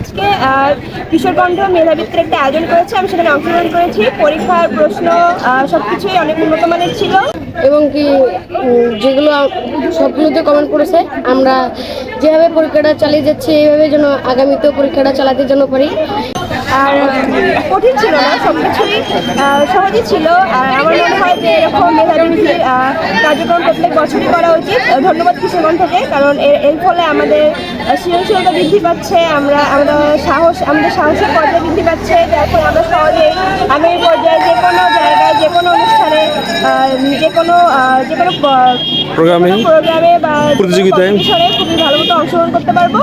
আজকে কিশোরগঞ্জ কিশোরগঞ্জ মেধাবৃত্তির একটা আয়োজন করেছে, আমি সেখানে অংশগ্রহণ করেছি। পরীক্ষার প্রশ্ন সব কিছুই অনেক উন্নত মানের ছিল। এবং কি যেগুলো সবগুলোতে কমেন্ট করেছে আমরা যেভাবে পরীক্ষাটা চালিয়ে যাচ্ছি, এইভাবে যেন আগামীতেও পরীক্ষাটা চালাতে যেন পারি। আর কঠিন ছিল না সব কিছুই সহজই ছিল। আর আমার মনে হয় যে এরকম মেধাবৃত্তির কার্যক্রম প্রত্যেক বছরই করা উচিত। ধন্যবাদ কিশোরগঞ্জকে কারণ এর এর ফলে আমাদের সৃজনশীলতা বৃদ্ধি পাচ্ছে আমরা আমরা সাহস আমাদের সাহসের পর্যায়ে বৃদ্ধি পাচ্ছে। যার ফলে আমরা সহজেই আগামী পর্যায়ে যে কোনো জায়গায় যে কোনো অনুষ্ঠানে যে কোনো যে কোনো প্রোগ্রামে প্রোগ্রামে বা প্রতিযোগিতায়। খুবই ভালো মতো অংশগ্রহণ করতে পারব।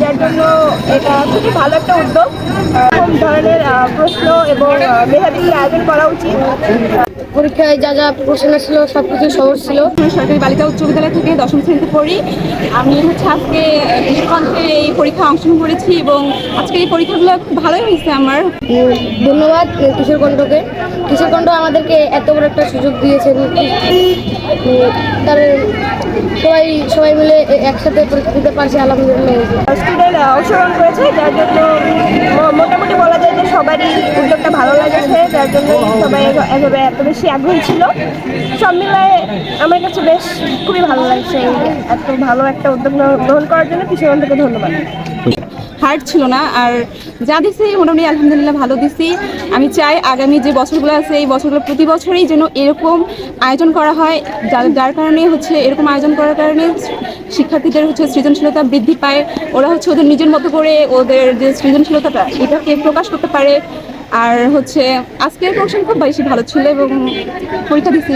যার জন্য এটা খুবই ভালো একটা উদ্যোগ। ধরনের প্রশ্ন এবং আহ, আয়োজন করা উচিত। পরীক্ষায় যা যা প্রশ্ন ছিল সব কিছু সহজ ছিল। সরকারি বালিকা উচ্চ বিদ্যালয় থেকে দশম শ্রেণীতে পড়ি। আমি হচ্ছে আজকে কৃষিকণ্ঠে এই পরীক্ষায় অংশগ্রহণ করেছি এবং আজকে এই পরীক্ষাগুলো খুব ভালোই হয়েছে আমার। ধন্যবাদ উম, কিশোরকণ্ঠকে কিশোরকণ্ঠ আমাদেরকে এত বড় একটা সুযোগ দিয়েছেন। তার সবাই সবাই মিলে একসাথে পরীক্ষা দিতে পারছি আলহামদুলিল্লাহ। স্টুডেন্ট অংশগ্রহণ করেছে যার জন্য মো- মোটামুটি বলা যায় যে সবারই উদ্যোগটা ভালো লেগেছে, যার জন্য সবাই এভাবে এত বেশি আগ্রহী ছিল। সব মিলায় আমার কাছে বেশ খুবই ভালো লাগছে এত ভালো একটা উদ্যোগ গ্রহণ করার জন্য। কিশোরগঞ্জকে ধন্যবাদ। হার্ড ছিল না, আর যা দিছি মোটামুটি আলহামদুলিল্লাহ ভালো দিছি। আমি চাই আগামী যে বছরগুলো আছে, এই বছরগুলো প্রতি বছরই যেন এরকম আয়োজন করা হয়। যার কারণে হচ্ছে এরকম আয়োজন করার কারণে শিক্ষার্থীদের হচ্ছে সৃজনশীলতা বৃদ্ধি পায়। ওরা হচ্ছে ওদের নিজের মতো করে ওদের যে সৃজনশীলতাটা এটাকে প্রকাশ করতে পারে? আর হচ্ছে আজকের প্রশ্ন খুব বেশি ভালো ছিল এবং পরীক্ষা দিচ্ছি